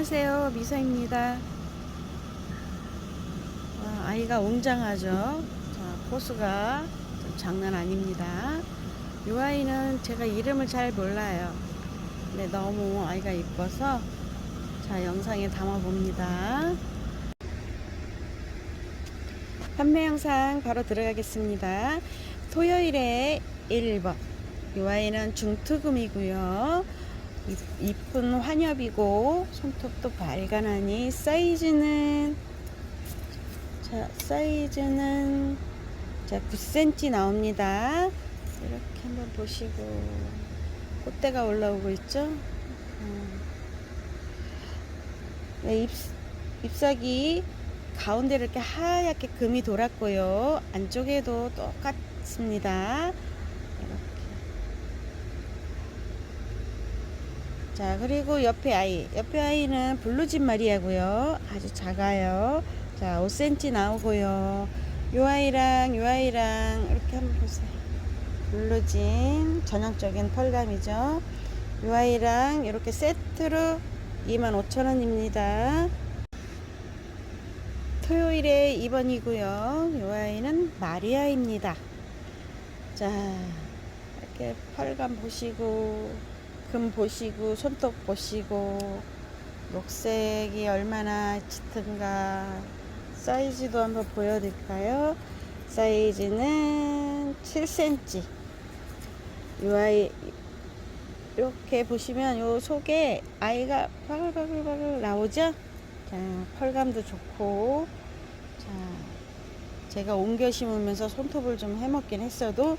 안녕하세요. 미사입니다. 와, 아이가 웅장하죠? 자, 포스가 좀 장난 아닙니다. 이 아이는 제가 이름을 잘 몰라요. 근데 너무 아이가 이뻐서 자 영상에 담아 봅니다. 판매 영상 바로 들어가겠습니다. 토요일에 1번. 이 아이는 중투금이고요 이- 이쁜 환엽이고 손톱도 발간하니 사이즈는 자 사이즈는 자 9cm 나옵니다. 이렇게 한번 보시고. 꽃대가 올라오고 있죠? 음. 네, 잎, 잎사귀 가운데를 이렇게 하얗게 금이 돌았고요. 안쪽에도 똑같습니다 이렇게 자 그리고 옆에 아이. 옆에 아이는 블루진 마리아고요. 아주 작아요. 자 5cm 나오고요. 요 아이랑 요 아이랑 이렇게 한번 보세요. 블루진 전형적인 펄감이죠. 요 아이랑 이렇게 세트로 25,000원입니다. 토요일에 2번이고요. 요 아이는 마리아입니다. 자 이렇게 펄감 보시고 금 보시고 손톱 보시고 녹색이 얼마나 짙은가 사이즈도 한번 보여드릴까요? 사이즈는 7cm 이 아이 이렇게 보시면 요 속에 아이가 바글바글바글 나오죠? 자, 펄감도 좋고 자, 제가 옮겨 심으면서 손톱을 좀 해먹긴 했어도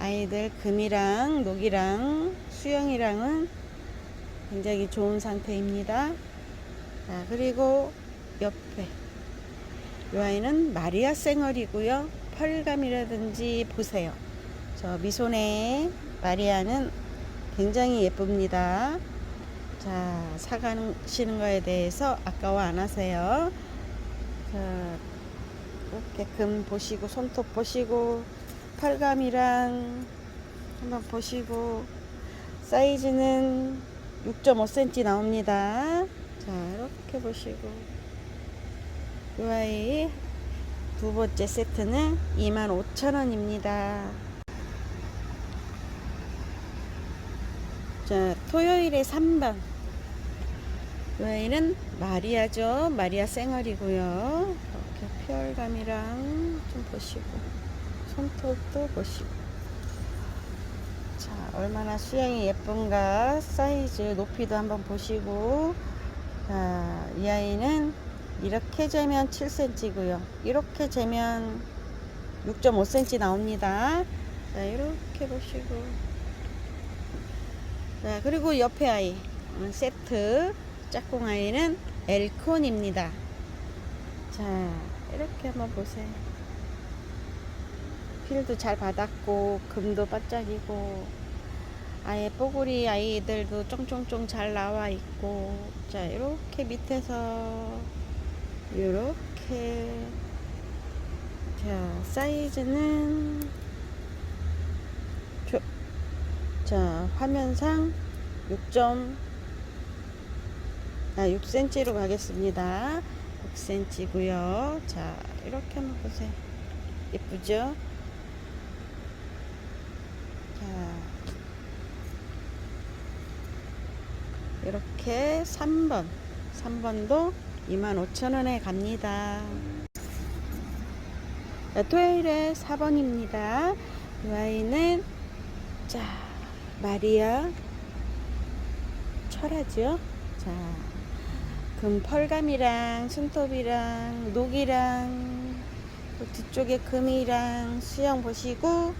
아이들 금이랑 녹이랑 수영이랑은 굉장히 좋은 상태입니다. 자, 그리고 옆에 이 아이는 마리아 생얼이고요. 펄감이라든지 보세요. 저 미손의 마리아는 굉장히 예쁩니다. 자, 사가시는 거에 대해서 아까워 안 하세요. 자, 이렇게 금 보시고 손톱 보시고 펄감이랑 한번 보시고 사이즈는 6.5cm 나옵니다. 자, 이렇게 보시고 이 아이 두 번째 세트는 25,000원입니다. 자, 토요일에 3번. 이 아이는 마리아죠. 마리아 생얼이고요. 이렇게 피얼감이랑 좀 보시고 손톱도 보시고. 자 얼마나 수영이 예쁜가 사이즈 높이도 한번 보시고. 자, 이 아이는 이렇게 재면 7cm고요. 이렇게 재면 6.5cm 나옵니다. 자 이렇게 보시고. 자 그리고 옆에 아이 음, 세트. 짝꿍 아이는 엘콘입니다. 자 이렇게 한번 보세요 필도 잘 받았고 금도 반짝이고 아예 뽀글이 아이들도 쫑쫑쫑 잘 나와 있고 자 이렇게 밑에서 이렇게. 자 사이즈는 조, 자 화면상 6. 아 6cm로 가겠습니다. 6cm고요. 자 이렇게 한번 보세요. 예쁘죠? 자, 이렇게 3번. 3번도 25,000원에 갑니다. 자, 토요일에 4번입니다. 이 아이는, 자, 마리아 철하죠? 자, 금 펄감이랑 손톱이랑 녹이랑 또 뒤쪽에 금이랑 수영 보시고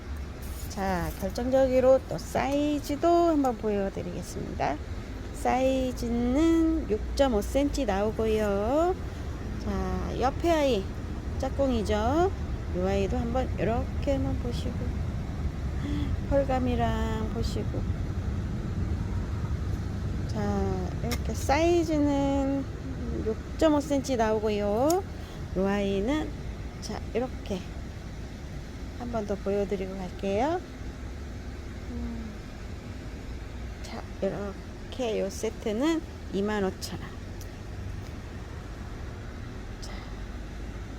자, 결정적으로 또 사이즈도 한번 보여드리겠습니다. 사이즈는 6.5cm 나오고요. 자, 옆에 아이 짝꿍이죠. 이 아이도 한번 이렇게 한번 보시고 펄감이랑 보시고 자, 이렇게 사이즈는 6.5cm 나오고요. 이 아이는 자, 이렇게 한 번 더 보여드리고 갈게요. 자, 이렇게 요 세트는 25,000원. 자,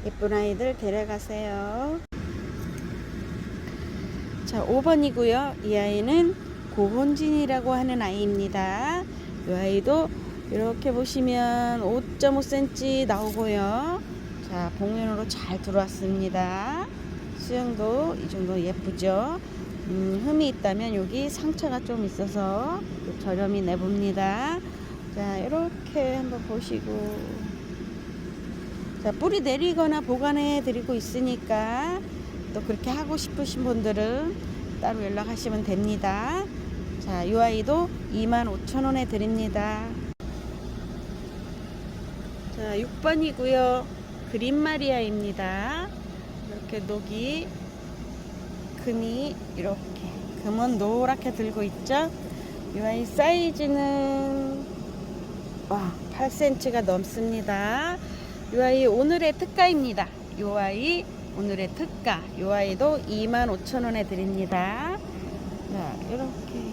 예쁜 아이들 데려가세요. 자, 5번이고요. 이 아이는 고혼진이라고 하는 아이입니다. 이 아이도 이렇게 보시면 5.5cm 나오고요. 자, 봉면으로 잘 들어왔습니다. 수영도 이 정도 예쁘죠? 음, 흠이 있다면 여기 상처가 좀 있어서 저렴이 내봅니다. 자, 이렇게 한번 보시고. 자, 뿌리 내리거나 보관해 드리고 있으니까 또 그렇게 하고 싶으신 분들은 따로 연락하시면 됩니다. 자, 이 아이도 25,000원에 드립니다. 자, 6번이고요. 그린 마리아입니다. 이렇게 녹이 금이 이렇게 금은 노랗게 들고 있죠. 이 아이 사이즈는 와 8cm가 넘습니다. 이 아이 오늘의 특가입니다. 이 아이 오늘의 특가. 이 아이도 25,000원에 드립니다. 자, 이렇게